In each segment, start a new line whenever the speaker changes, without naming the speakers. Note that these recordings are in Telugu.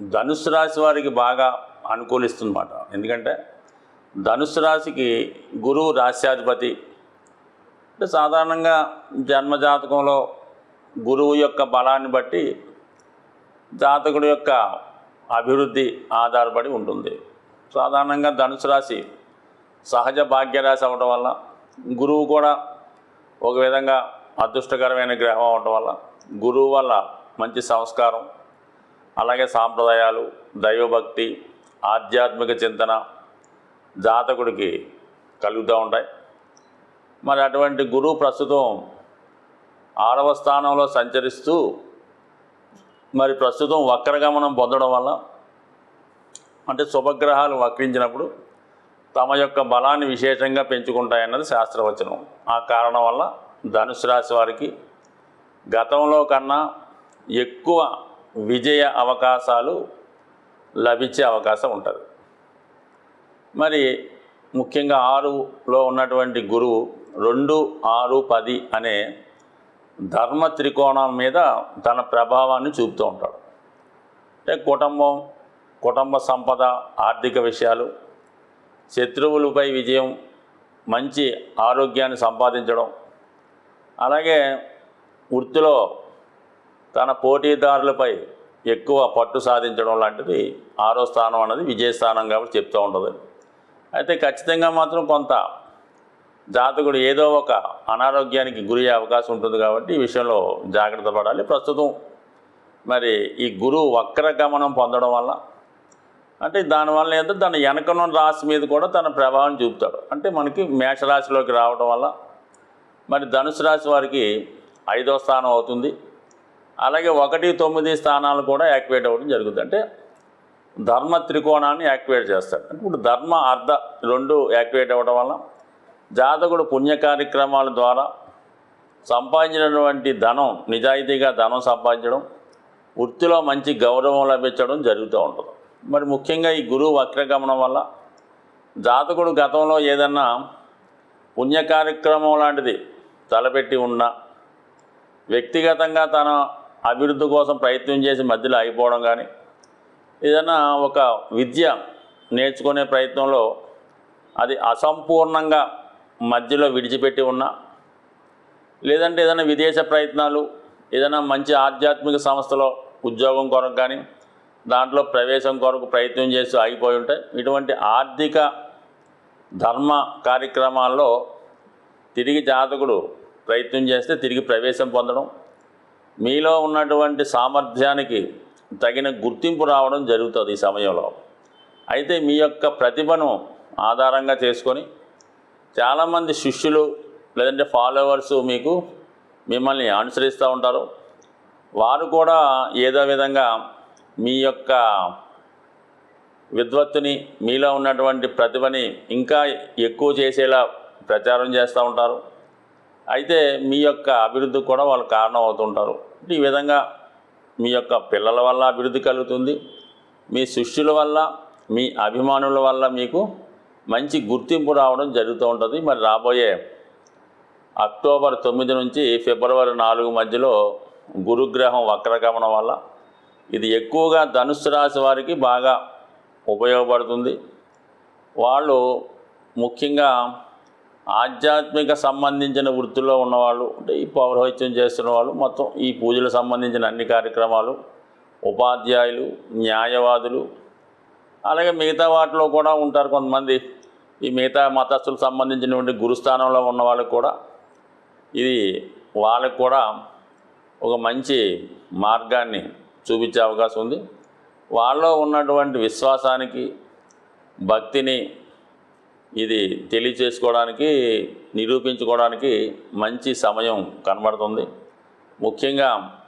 ధనుసు రాశి వారికి బాగా అనుకూలిస్తుందన్నమాట. ఎందుకంటే ధనుసు రాశికి గురువు రాశ్యాధిపతి. అంటే సాధారణంగా జన్మజాతకంలో గురువు యొక్క బలాన్ని బట్టి జాతకుడి యొక్క అభివృద్ధి ఆధారపడి ఉంటుంది. సాధారణంగా ధనుసు రాశి సహజ భాగ్యరాశి అవ్వటం వల్ల గురువు కూడా ఒక విధంగా అదృష్టకరమైన గ్రహం అవడం వల్ల గురువు వల్ల మంచి సంస్కారం అలాగే సాంప్రదాయాలు దైవభక్తి ఆధ్యాత్మిక చింతన జాతకుడికి కలుగుతూ ఉంటాయి. మరి అటువంటి గురువు ప్రస్తుతం ఆరవ స్థానంలో సంచరిస్తూ మరి ప్రస్తుతం వక్రగమనం పొందడం వల్ల అంటే శుభగ్రహాలు వక్రించినప్పుడు తమ యొక్క బలాన్ని విశేషంగా పెంచుకుంటాయన్నది శాస్త్రవచనం. ఆ కారణం వల్ల ధనుసు రాశి వారికి గతంలో కన్నా ఎక్కువ విజయ అవకాశాలు లభించే అవకాశం ఉంటుంది. మరి ముఖ్యంగా ఆరులో ఉన్నటువంటి గురువు రెండు ఆరు పది అనే ధర్మ త్రికోణం మీద తన ప్రభావాన్ని చూపుతూ ఉంటాడు. అంటే కుటుంబం కుటుంబ సంపద ఆర్థిక విషయాలు శత్రువులపై విజయం మంచి ఆరోగ్యాన్ని సంపాదించడం అలాగే వృత్తిలో తన పోటీదారులపై ఎక్కువ పట్టు సాధించడం లాంటిది ఆరో స్థానం అన్నది విజయస్థానం కాబట్టి చెప్తూ ఉంటుంది. అయితే ఖచ్చితంగా మాత్రం కొంత జాతకుడు ఏదో ఒక అనారోగ్యానికి గురి అయ్యే అవకాశం ఉంటుంది కాబట్టి ఈ విషయంలో జాగ్రత్త పడాలి. ప్రస్తుతం మరి ఈ గురువు వక్ర గమనం పొందడం వల్ల అంటే దానివల్ల ఏంటంటే తన వెనకనున్న రాశి మీద కూడా తన ప్రభావం చూపుతాడు. అంటే మనకి మేషరాశిలోకి రావడం వల్ల మరి ధనుసు రాశి వారికి ఐదో స్థానం అవుతుంది. అలాగే ఒకటి తొమ్మిది స్థానాలు కూడా యాక్టివేట్ అవ్వడం జరుగుతుంది. అంటే ధర్మ త్రికోణాన్ని యాక్టివేట్ చేస్తాడు. అంటే ఇప్పుడు ధర్మ అర్ధ రెండు యాక్టివేట్ అవ్వడం వల్ల జాతకుడు పుణ్య కార్యక్రమాల ద్వారా సంపాదించినటువంటి ధనం నిజాయితీగా ధనం సంపాదించడం వృత్తిలో మంచి గౌరవం లభించడం జరుగుతూ ఉంటుంది. మరి ముఖ్యంగా ఈ గురువు వక్రగమనం వల్ల జాతకుడు గతంలో ఏదన్నా పుణ్య కార్యక్రమం లాంటిది తలపెట్టి ఉన్న వ్యక్తిగతంగా తన అభివృద్ధి కోసం ప్రయత్నం చేసి మధ్యలో అయిపోవడం కానీ ఏదైనా ఒక విద్య నేర్చుకునే ప్రయత్నంలో అది అసంపూర్ణంగా మధ్యలో విడిచిపెట్టి ఉన్నా లేదంటే ఏదైనా విదేశ ప్రయత్నాలు ఏదైనా మంచి ఆధ్యాత్మిక సంస్థలో ఉద్యోగం కొరకు కానీ దాంట్లో ప్రవేశం కొరకు ప్రయత్నం చేసి ఆగిపోయి ఉంటాయి ఇటువంటి ఆర్థిక ధర్మ కార్యక్రమాల్లో తిరిగి జాతకుడు ప్రయత్నం చేస్తే తిరిగి ప్రవేశం పొందడం మీలో ఉన్నటువంటి సామర్థ్యానికి తగిన గుర్తింపు రావడం జరుగుతుంది ఈ సమయంలో. అయితే మీ యొక్క ప్రతిభను ఆధారంగా చేసుకొని చాలామంది శిష్యులు లేదంటే ఫాలోవర్స్ మీకు మిమ్మల్ని అనుసరిస్తూ ఉంటారు. వారు కూడా ఏదో విధంగా మీ యొక్క విద్వత్తుని మీలో ఉన్నటువంటి ప్రతిభని ఇంకా ఎక్కువ చేసేలా ప్రచారం చేస్తూ ఉంటారు. అయితే మీ యొక్క అభివృద్ధికి కూడా వాళ్ళు కారణం అవుతుంటారు ఈ విధంగా మీ యొక్క పిల్లల వల్ల అభివృద్ధి కలుగుతుంది. మీ శిష్యుల వల్ల మీ అభిమానుల వల్ల మీకు మంచి గుర్తింపు రావడం జరుగుతూ ఉంటుంది. మరి రాబోయే అక్టోబర్ తొమ్మిది నుంచి ఫిబ్రవరి నాలుగు మధ్యలో గురుగ్రహం వక్రగమనం వల్ల ఇది ఎక్కువగా ధనుసు రాశి వారికి బాగా ఉపయోగపడుతుంది. వాళ్ళు ముఖ్యంగా ఆధ్యాత్మిక సంబంధించిన వృత్తిలో ఉన్నవాళ్ళు అంటే ఈ పౌరోహిత్యం చేస్తున్న వాళ్ళు మొత్తం ఈ పూజలకు సంబంధించిన అన్ని కార్యక్రమాలు ఉపాధ్యాయులు న్యాయవాదులు అలాగే మిగతా వాటిలో కూడా ఉంటారు కొంతమంది. ఈ మిగతా మతస్థులకు సంబంధించినటువంటి గురుస్థానంలో ఉన్న వాళ్ళకి కూడా ఇది వాళ్ళకు కూడా ఒక మంచి మార్గాన్ని చూపించే అవకాశం ఉంది. వాళ్ళలో ఉన్నటువంటి విశ్వాసానికి భక్తిని ఇది తెలియచేసుకోవడానికి నిరూపించుకోవడానికి మంచి సమయం కనబడుతుంది. ముఖ్యంగా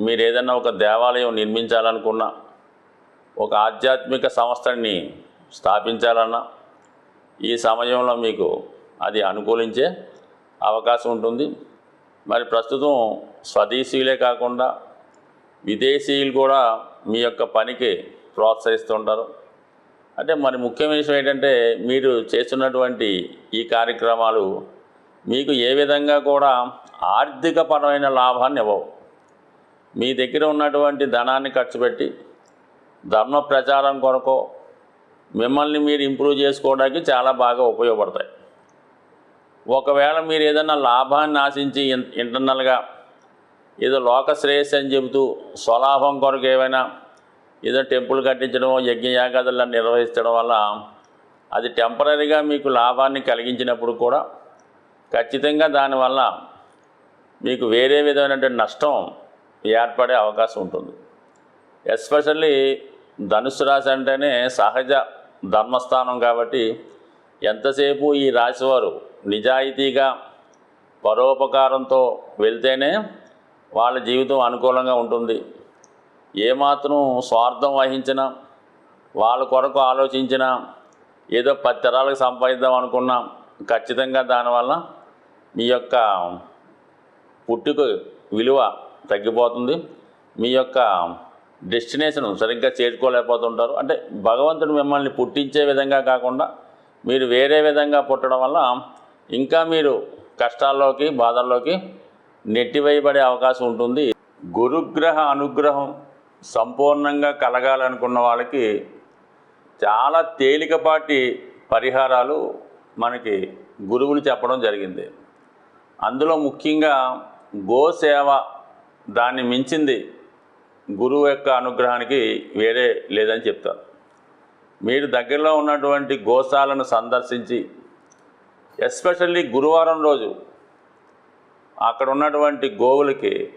మీరు ఏదైనా ఒక దేవాలయం నిర్మించాలనుకున్నా ఒక ఆధ్యాత్మిక సంస్థని స్థాపించాలన్నా ఈ సమయంలో మీకు అది అనుకూలించే అవకాశం ఉంటుంది. మరి ప్రస్తుతం స్వదేశీయులే కాకుండా విదేశీయులు కూడా మీ యొక్క పనికి ప్రోత్సహిస్తుంటారు. అంటే మరి ముఖ్యమైన విషయం ఏంటంటే మీరు చేస్తున్నటువంటి ఈ కార్యక్రమాలు మీకు ఏ విధంగా కూడా ఆర్థికపరమైన లాభాన్ని ఇవ్వవు. మీ దగ్గర ఉన్నటువంటి ధనాన్ని ఖర్చు పెట్టి ధర్మ ప్రచారం కొరకు మిమ్మల్ని మీరు ఇంప్రూవ్ చేసుకోవడానికి చాలా బాగా ఉపయోగపడతాయి. ఒకవేళ మీరు ఏదైనా లాభాన్ని ఆశించి ఇంటర్నల్గా ఏదో లోక శ్రేయస్సు అని చెబుతూ స్వలాభం కొరకు ఏమైనా ఏదో టెంపుల్ కట్టించడం యజ్ఞయాగాదులను నిర్వహించడం వల్ల అది టెంపరీగా మీకు లాభాన్ని కలిగించినప్పుడు కూడా ఖచ్చితంగా దానివల్ల మీకు వేరే విధమైనటువంటి నష్టం ఏర్పడే అవకాశం ఉంటుంది. ఎస్పెషల్లీ ధనుసు రాశి అంటేనే సహజ ధర్మస్థానం కాబట్టి ఎంతసేపు ఈ రాశివారు నిజాయితీగా పరోపకారంతో వెళ్తేనే వాళ్ళ జీవితం అనుకూలంగా ఉంటుంది. ఏమాత్రం స్వార్థం వహించినా వాళ్ళ కొరకు ఆలోచించినా ఏదో పది తరాలకు సంపాదిద్దాం అనుకున్నా ఖచ్చితంగా దానివల్ల మీ యొక్క పుట్టుక విలువ తగ్గిపోతుంది. మీ యొక్క డెస్టినేషన్ సరిగ్గా చేరుకోలేకపోతుంటారు. అంటే భగవంతుడు మిమ్మల్ని పుట్టించే విధంగా కాకుండా మీరు వేరే విధంగా పుట్టడం వల్ల ఇంకా మీరు కష్టాల్లోకి బాధల్లోకి నెట్టివేయబడే అవకాశం ఉంటుంది. గురుగ్రహ అనుగ్రహం సంపూర్ణంగా కలగాలనుకున్న వాళ్ళకి చాలా తేలికపాటి పరిహారాలు మనకి గురువులు చెప్పడం జరిగింది. అందులో ముఖ్యంగా గోసేవ దాన్ని మించింది గురువు యొక్క అనుగ్రహానికి వేరే లేదని చెప్తారు. మీరు దగ్గరలో ఉన్నటువంటి గోశాలను సందర్శించి ఎస్పెషల్లీ గురువారం రోజు అక్కడ ఉన్నటువంటి గోవులకి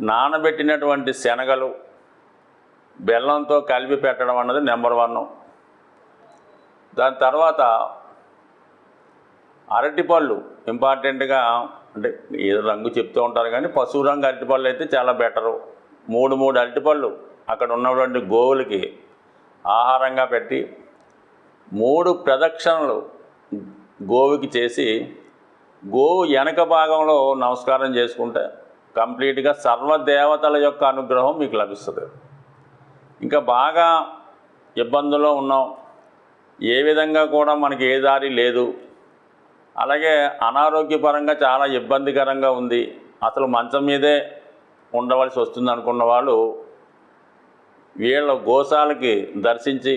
నానబెట్టినటువంటి శనగలు బెల్లంతో కలిపి పెట్టడం అన్నది నెంబర్ వన్. దాని తర్వాత అరటిపళ్ళు ఇంపార్టెంట్గా అంటే ఏదో రంగు చెప్తూ ఉంటారు కానీ పశువు రంగు అరటిపళ్ళు అయితే చాలా బెటరు. మూడు మూడు అరటిపళ్ళు అక్కడ ఉన్నటువంటి గోవులకి ఆహారంగా పెట్టి మూడు ప్రదక్షిణలు గోవుకి చేసి గోవు వెనక భాగంలో నమస్కారం చేసుకుంటే కంప్లీట్గా సర్వదేవతల యొక్క అనుగ్రహం మీకు లభిస్తుంది. ఇంకా బాగా ఇబ్బందుల్లో ఉన్నాం. ఏ విధంగా కూడా మనకి ఏ దారి లేదు. అలాగే అనారోగ్యపరంగా చాలా ఇబ్బందికరంగా ఉంది. అసలు మంచం మీదే ఉండవలసి వస్తుంది అనుకున్న వాళ్ళు వీళ్ళ గోశాలకి దర్శించి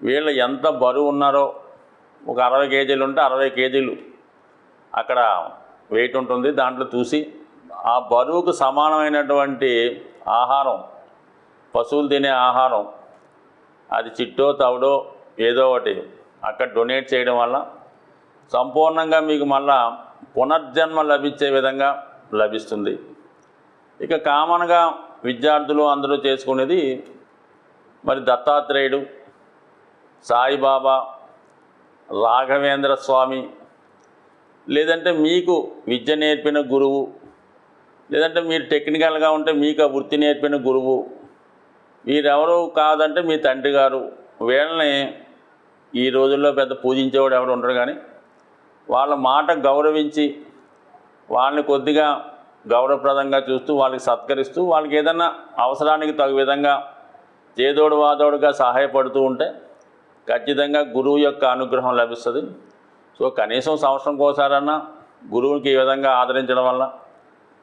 వీళ్ళు ఎంత బరువు ఉన్నారో ఒక అరవై కేజీలు ఉంటే అరవై కేజీలు అక్కడ వెయిట్ ఉంటుంది. దాంట్లో చూసి ఆ బరువుకు సమానమైనటువంటి ఆహారం పశువులు తినే ఆహారం అది చిట్టో తవుడో ఏదో ఒకటి అక్కడ డొనేట్ చేయడం వల్ల సంపూర్ణంగా మీకు మళ్ళా పునర్జన్మ లభించే విధంగా లభిస్తుంది. ఇక కామన్గా విద్యార్థులు అందరూ చేసుకునేది మరి దత్తాత్రేయుడు సాయిబాబా రాఘవేంద్ర స్వామి లేదంటే మీకు విద్య నేర్పిన గురువు లేదంటే మీరు టెక్నికల్గా ఉంటే మీకు ఆ వృత్తి నేర్పిన గురువు. మీరెవరు కాదంటే మీ తండ్రి గారు. వీళ్ళని ఈ రోజుల్లో పెద్ద పూజించేవాడు ఎవరు ఉండరు కానీ వాళ్ళ మాట గౌరవించి వాళ్ళని కొద్దిగా గౌరవప్రదంగా చూస్తూ వాళ్ళకి సత్కరిస్తూ వాళ్ళకి ఏదన్నా అవసరానికి తగు విధంగా చేదోడు వాదోడుగా సహాయపడుతూ ఉంటే ఖచ్చితంగా గురువు యొక్క అనుగ్రహం లభిస్తుంది. సో కనీసం సంవత్సరం కోసారన్నా గురువుకి ఈ విధంగా ఆదరించడం వల్ల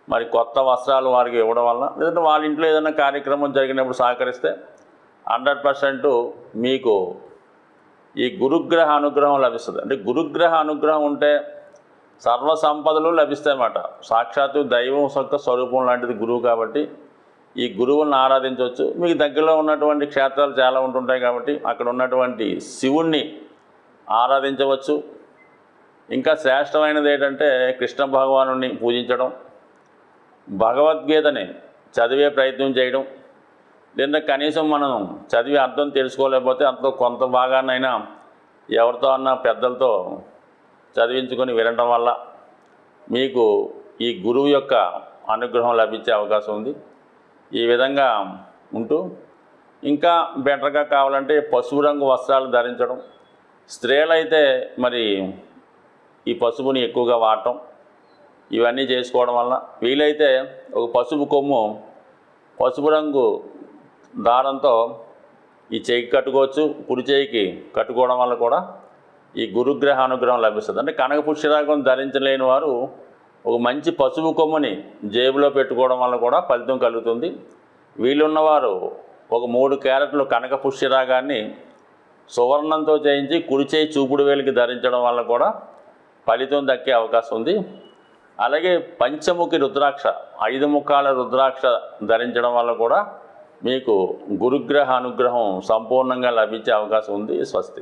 మరి కొత్త వస్త్రాలు వారికి ఇవ్వడం వల్ల లేదంటే వాళ్ళ ఇంట్లో ఏదైనా కార్యక్రమం జరిగినప్పుడు సహకరిస్తే హండ్రెడ్ పర్సెంట్ మీకు ఈ గురుగ్రహ అనుగ్రహం లభిస్తుంది. అంటే గురుగ్రహ అనుగ్రహం ఉంటే సర్వ సంపదలు లభిస్తాయన్నమాట సాక్షాత్తు దైవం యొక్క స్వరూపం లాంటిది గురువు కాబట్టి ఈ గురువులను ఆరాధించవచ్చు. మీకు దగ్గరలో ఉన్నటువంటి క్షేత్రాలు చాలా ఉంటుంటాయి కాబట్టి అక్కడ ఉన్నటువంటి శివుణ్ణి ఆరాధించవచ్చు. ఇంకా శ్రేష్టమైనది ఏంటంటే కృష్ణ భగవాను పూజించడం. భగవద్గీతని చదివే ప్రయత్నం చేయడం. లేదా కనీసం మనం చదివి అర్థం తెలుసుకోలేకపోతే అంతలో కొంత భాగాన్నైనా ఎవరితో అన్న పెద్దలతో చదివించుకొని వినడం వల్ల మీకు ఈ గురువు యొక్క అనుగ్రహం లభించే అవకాశం ఉంది. ఈ విధంగా ఉంటూ ఇంకా బెటర్గా కావాలంటే పసుపు రంగు వస్త్రాలు ధరించడం. స్త్రీలైతే మరి ఈ పసుపుని ఎక్కువగా వాడటం. ఇవన్నీ చేసుకోవడం వలన వీలైతే ఒక పసుపు కొమ్ము పసుపు రంగు దారంతో ఈ చేయికి కట్టుకోవచ్చు కుడి చేయికి కట్టుకోవడం వల్ల కూడా ఈ గురుగ్రహ అనుగ్రహం లభిస్తుంది. అంటే కనక పుష్యరాగం ధరించలేని వారు ఒక మంచి పసుపు కొమ్ముని జేబులో పెట్టుకోవడం వల్ల కూడా ఫలితం కలుగుతుంది. వీలున్నవారు ఒక మూడు క్యారెట్లు కనక పుష్యరాగాన్ని సువర్ణంతో చేయించి కుడిచేయి చూపుడు వేలికి ధరించడం వల్ల కూడా ఫలితం దక్కే అవకాశం ఉంది. అలాగే పంచముఖి రుద్రాక్ష ఐదు ముఖాల రుద్రాక్ష ధరించడం వల్ల కూడా మీకు గురుగ్రహ అనుగ్రహం సంపూర్ణంగా లభించే అవకాశం ఉంది స్వస్తి.